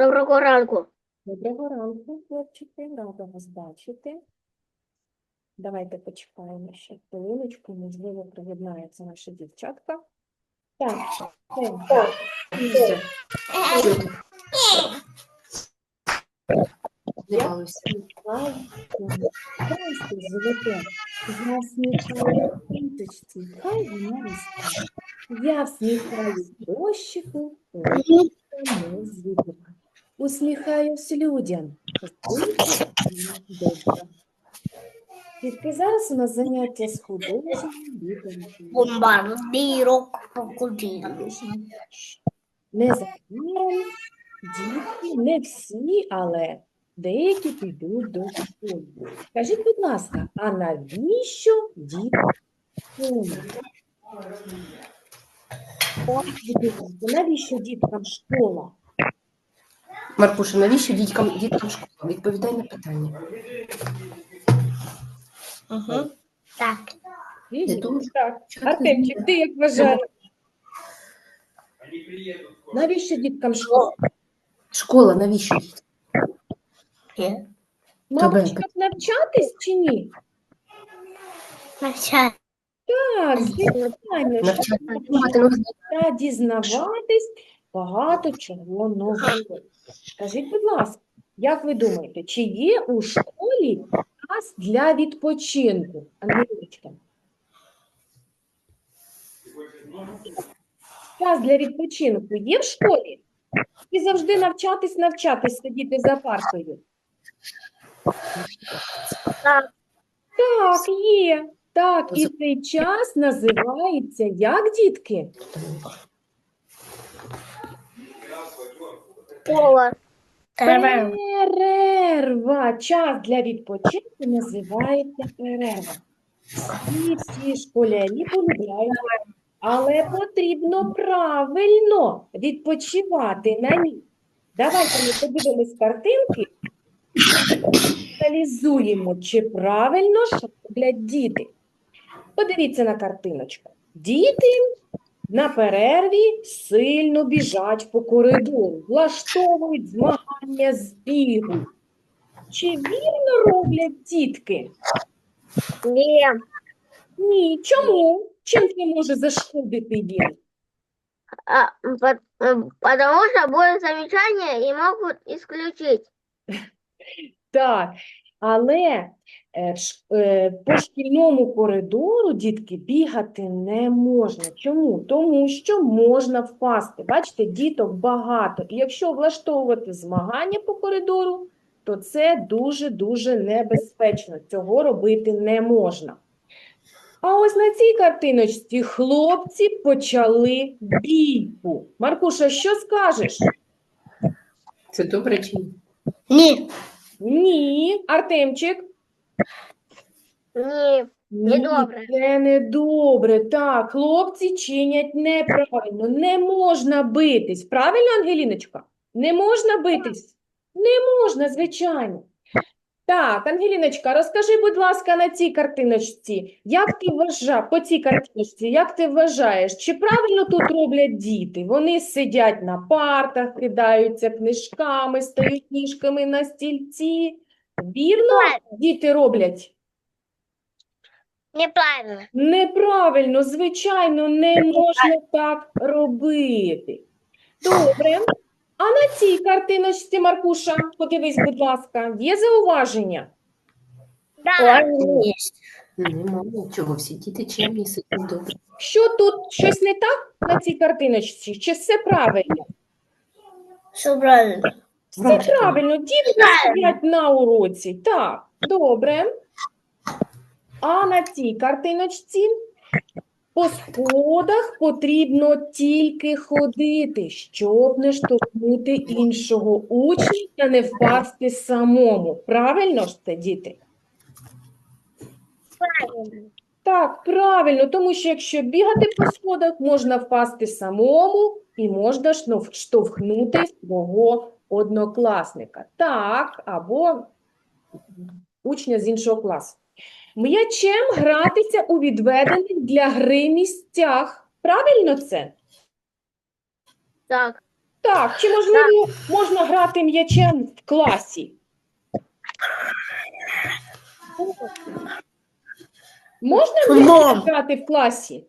Доброго ранку. Доброго ранку, хлопчики, рада вас бачити. Давайте почекаємо ще хвилиночку, можливо, приєднається наша дівчатка. Так. Здрасте, золоте, хай вона росте. Я всміхаю дощику, не звідки. Усміхаюсь людям. Тільки зараз у нас заняття з. Бомбардирок факультету. Незабаром дітки, не всі, але деякі підуть до школи. Скажіть, будь ласка, а навіщо діти? Навіщо діткам школа? Маркуша, навіщо діткам, діткам школа? Відповідай на питання. Угу. Так. Я думаю, Так, що ти Артемчик, ти як вважаєш? Навіщо діткам школа? Школа, навіщо діткам? Мабуть, Тебе- щоб навчатись чи ні? Навчання. Так, звичайно, щоб Навчати думати нових та дізнаватись багато чого нового. Скажіть, будь ласка, як ви думаєте, чи є у школі час для відпочинку? Ангелічка? Час для відпочинку є в школі? Чи завжди навчатись, навчатись, сидіти за партою? Так. Так, є. Так, і цей час називається як, дітки? Пола. Перерва. Час для відпочинку називається перерва. Всі всі школярі полюбляють, але потрібно правильно відпочивати на ній. Давайте ми подивимось картинки, аналізуємо, чи правильно роблять діти. Подивіться на картиночку. Діти на перерві сильно біжать по коридору, влаштовують змагання з бігу. Чи вірно роблять дітки? Ні. Ні. Чому? Чим це може зашкодити їм? А, по- м, потому что будет замечание и могут исключить. Так, але по шкільному коридору, дітки, бігати не можна. Чому? Тому що можна впасти. Бачите, діток багато. І якщо влаштовувати змагання по коридору, то це дуже-дуже небезпечно. Цього робити не можна. А ось на цій картиночці хлопці почали бійку. Маркуша, що скажеш? Це добре чи ні? Ні. Ні, Артемчик. Ні. Ні, Недобре. це не добре. Так, хлопці чинять неправильно. Не можна битись. Правильно, Ангеліночка? Не можна битись? Не можна, звичайно. Так, Ангеліночка, розкажи, будь ласка, на цій картиночці, як ти вважаєш, по цій картиночці, як ти вважаєш, чи правильно тут роблять діти? Вони сидять на партах, кидаються книжками, стають ніжками на стільці. Вірно діти роблять? Неправильно. Неправильно, звичайно, не можна так робити. Добре. А на цій картиночці, Маркуша, подивись, будь ласка, є зауваження? Да. Нема нічого, всі діти чемні, сидять добре. Що тут щось не так на цій картиночці? Чи все правильно? Все правильно. Все правильно, діти сидять на уроці. Так, добре. А на цій картиночці по сходах потрібно тільки ходити, щоб не штовхнути іншого учня та не впасти самому. Правильно ж це, діти? Правильно. Так, правильно, тому що якщо бігати по сходах, можна впасти самому і можна штовхнути свого однокласника. Так, або учня з іншого класу. М'ячем гратися у відведених для гри місцях. Правильно це? Так. Так, чи можливо можна грати м'ячем в класі? Можна м'ячем грати в класі?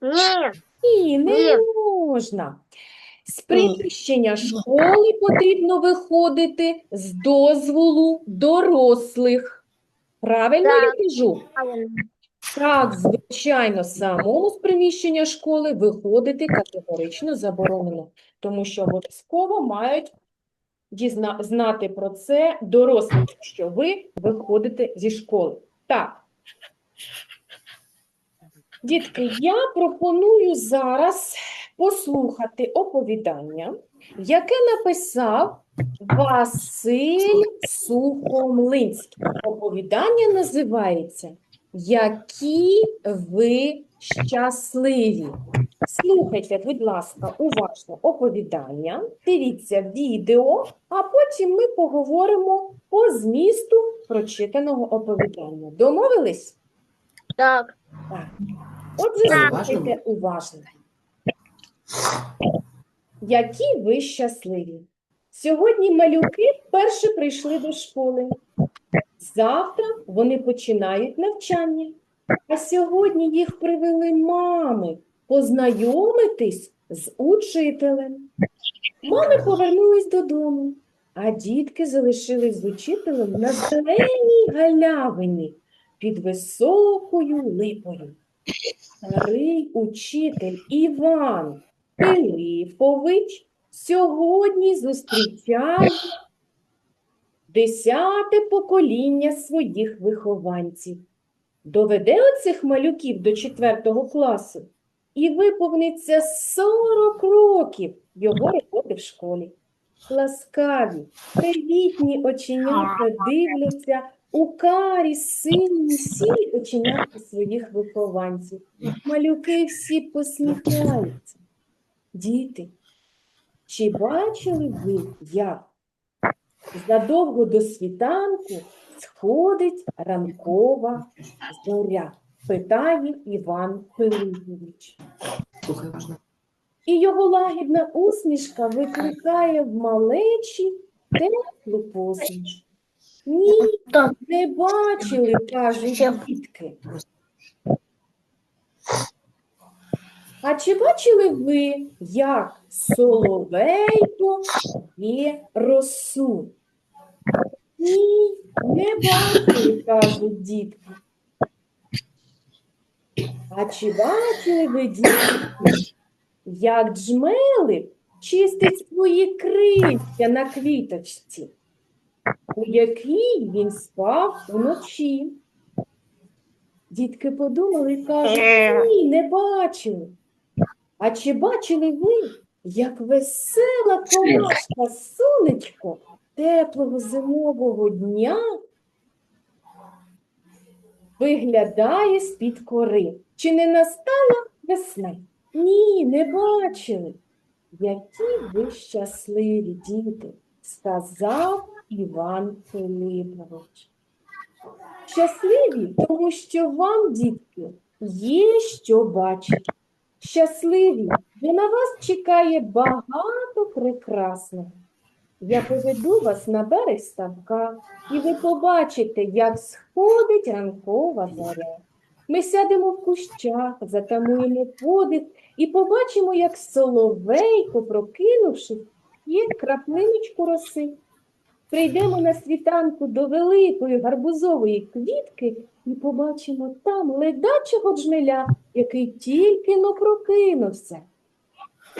Ні. Ні, не Ні. можна. З приміщення школи потрібно виходити з дозволу дорослих. Правильно я кажу? Так, звичайно, самому з приміщення школи виходити категорично заборонено, тому що обов'язково мають дізна... знати про це дорослі, що ви виходите зі школи. Так. Дітки, я пропоную зараз послухати оповідання, яке написав Василь Сухомлинський. Оповідання називається які ви щасливі. Слухайте, будь ласка, уважно оповідання, дивіться відео, а потім ми поговоримо по змісту прочитаного оповідання. Домовились? Так. Так. Отже, слухайте уважно. Які ви щасливі. Сьогодні малюки вперше прийшли до школи. Завтра вони починають навчання. А сьогодні їх привели мами познайомитись з учителем. Мами повернулись додому, а дітки залишились з учителем на зеленій галявині під високою липою. Старий учитель Іван Пилипович сьогодні зустрічає десяте покоління своїх вихованців. Доведе оцих малюків до четвертого класу і виповниться 40 років його роботи в школі. Ласкаві, привітні оченята дивляться у карі сині сірі оченята своїх вихованців. Малюки всі посміхаються. Діти, чи бачили ви, як задовго до світанку сходить ранкова зоря? Питає Іван Пилипович. І його лагідна усмішка викликає в малечі теплу посмішку. Ні, не бачили, кажуть дітки. А чи бачили ви, як соловейко є росу? Ні, не бачили, кажуть дітки. А чи бачили ви, дітки, як джмелик чистить свої крильця на квіточці, у якій він спав вночі? Дітки подумали і кажуть, ні, не бачили. А чи бачили ви, як весела комашка сонечко теплого зимового дня виглядає з-під кори? Чи не настала весна? Ні, не бачили. Які ви щасливі, діти, сказав Іван Филипович. Щасливі, тому що вам, дітки, є що бачити. Щасливі, бо на вас чекає багато прекрасного. Я поведу вас на берег ставка, і ви побачите, як сходить ранкова зоря. Ми сядемо в кущах, затамуємо подих і побачимо, як соловейко, прокинувшись, є краплиночку роси. Прийдемо на світанку до великої гарбузової квітки і побачимо там ледачого джмеля, який тільки но прокинувся.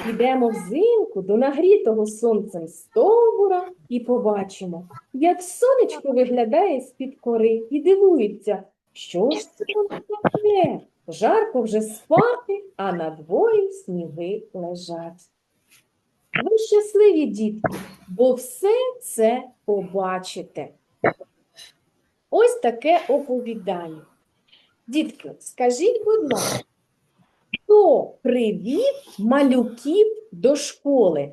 Підемо взимку до нагрітого сонцем стовбура і побачимо, як сонечко виглядає з-під кори і дивується, що ж це таке? Жарко вже спати, а на дворі сніги лежать. Ви щасливі, дітки, бо все це побачите. Ось таке оповідання. Дітки, скажіть, будь ласка, хто привів малюків до школи?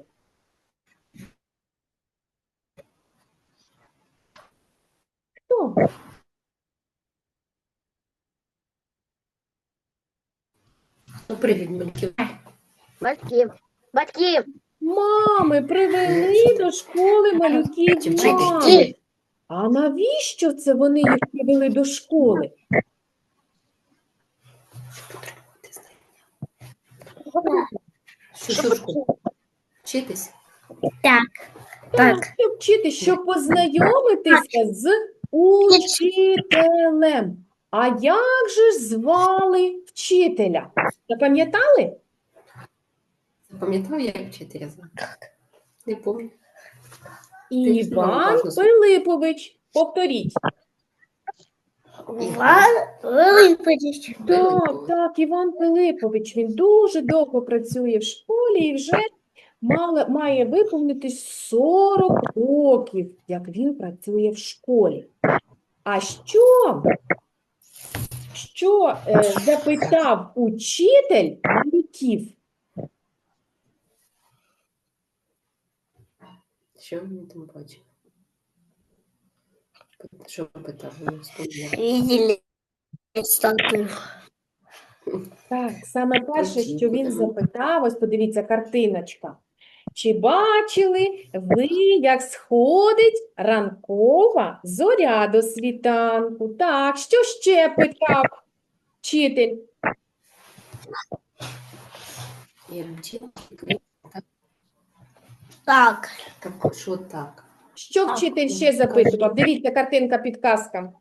Хто? Ну, привіт, малюки. Батьки. Мами привели до школи малюків мами. А навіщо це вони їх привели до школи? Що, що? Вчитись? Так. Так. Щоб вчити, щоб познайомитися з учителем. А як же звали вчителя? Запам'ятали? Запам'ятав, як вчителя звати? Не пам'ятаю. Іван. Пилипович. Повторіть. Вилипитись. Так, так, Іван Пилипович, він дуже довго працює в школі і вже мало, має виповнитись 40 років, як він працює в школі. А що, що е, запитав учитель малюків? Що мені там бачив? Що питав? Спомнила. Статую. Так, саме перше, що він запитав, ось подивіться, картиночка. Чи бачили ви, як сходить ранкова зоря до світанку? Так, що ще питав вчитель? Так, Так. так, що так? Що вчитель ще запитував? Дивіться, картинка підказка.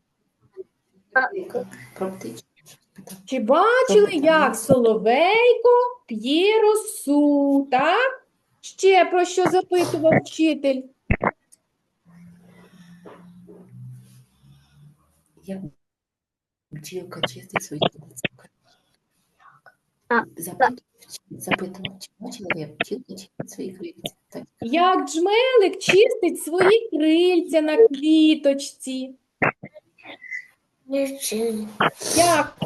Чи бачили, як соловейко п'є росу? Так? Ще про що запитував вчитель? Як бджілка чистить свої яйця. А, Запитував, чи- бачила я чистить свої крильця. Так, Як джмелик чистить свої крильця на квіточці, як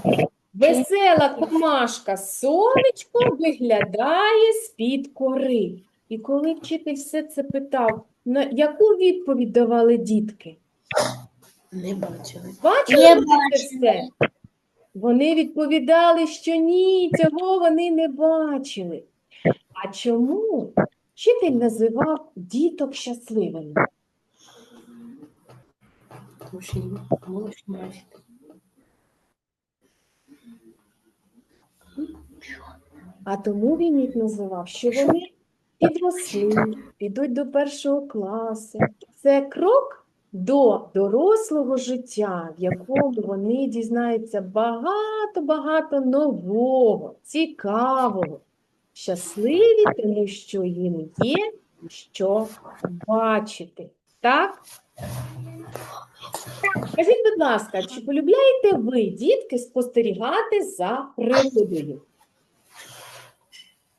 весела комашка сонечко виглядає з-під кори. І коли вчитель все це питав, на яку відповідь давали дітки? не бачили. Бачили це все? Вони відповідали, що ні, цього вони не бачили. А чому вчитель називав діток щасливими? А тому він їх називав, що вони підросли, підуть до першого класу. Це крок до дорослого життя, в якому вони дізнаються багато-багато нового, цікавого, щасливі, тому що їм є що бачити. Так? Скажіть, будь ласка, чи полюбляєте ви, дітки, спостерігати за природою?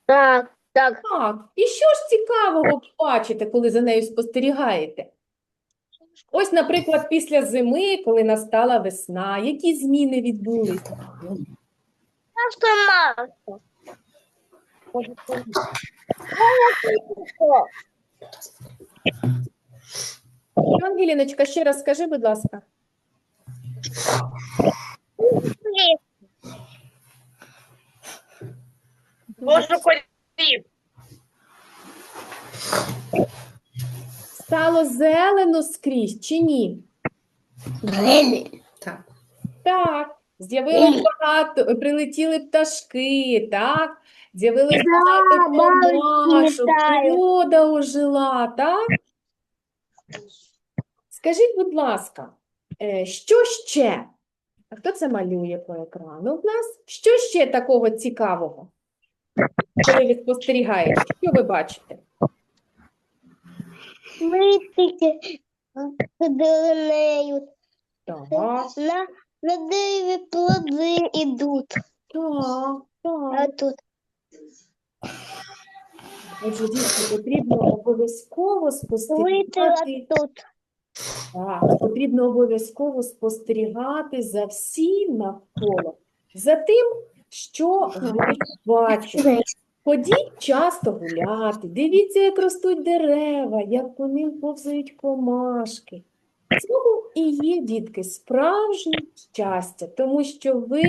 Так. Так. Так, і що ж цікавого бачите, коли за нею спостерігаєте? Ось, наприклад, після зими, коли настала весна, які зміни відбулися? Просто Марко. Ангеліночка, ще раз скажи, будь ласка. Можна корів. Стало зелено скрізь чи ні? Так. Так, з'явилось багато, прилетіли пташки, так? З'явилось багато комашок, літають. природа ожила, так? Скажіть, будь ласка, е, що ще? А хто це малює по екрану в нас? Що ще такого цікавого? Коли ви спостерігаєте, що ви бачите? Ходили нею. Так, На, на дереві плоди йдуть. так, так. А тут Отже, дійсно, потрібно обов'язково спостерігати. тут. Так, потрібно обов'язково спостерігати за всім навколо, за тим, що ви бачите. Ходіть часто гуляти, дивіться, як ростуть дерева, як по ним повзають комашки. Цьому і є, дітки, справжнє щастя, тому що ви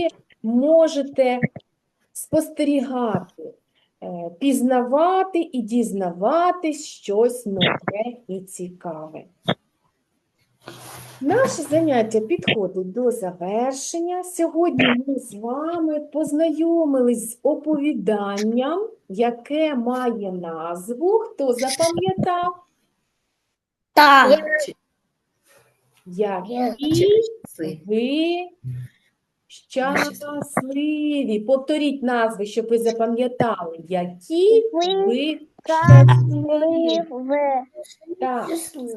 можете спостерігати е, пізнавати і дізнаватись щось нове і цікаве. Наше заняття підходить до завершення. Сьогодні ми з вами познайомились з оповіданням, яке має назву. Хто запам'ятав? Я- Які ви щасливі. Повторіть назви, щоб ви запам'ятали, які Ви щасливі. Так.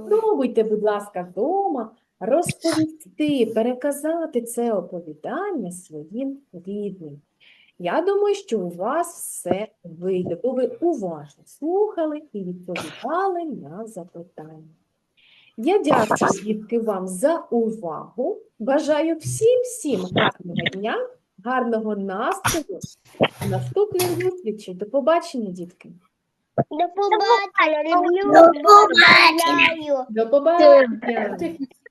Спробуйте, будь ласка, вдома розповісти, переказати це оповідання своїм рідним. Я думаю, що у вас все вийде, бо ви уважно слухали і відповідали на запитання. Я дякую, дітки, вам за увагу. Бажаю всім всім гарного дня, гарного настрою. Наступних зустрічей. До побачення, дітки. До побачення. Люблю. До побачення. До побачення. Техніці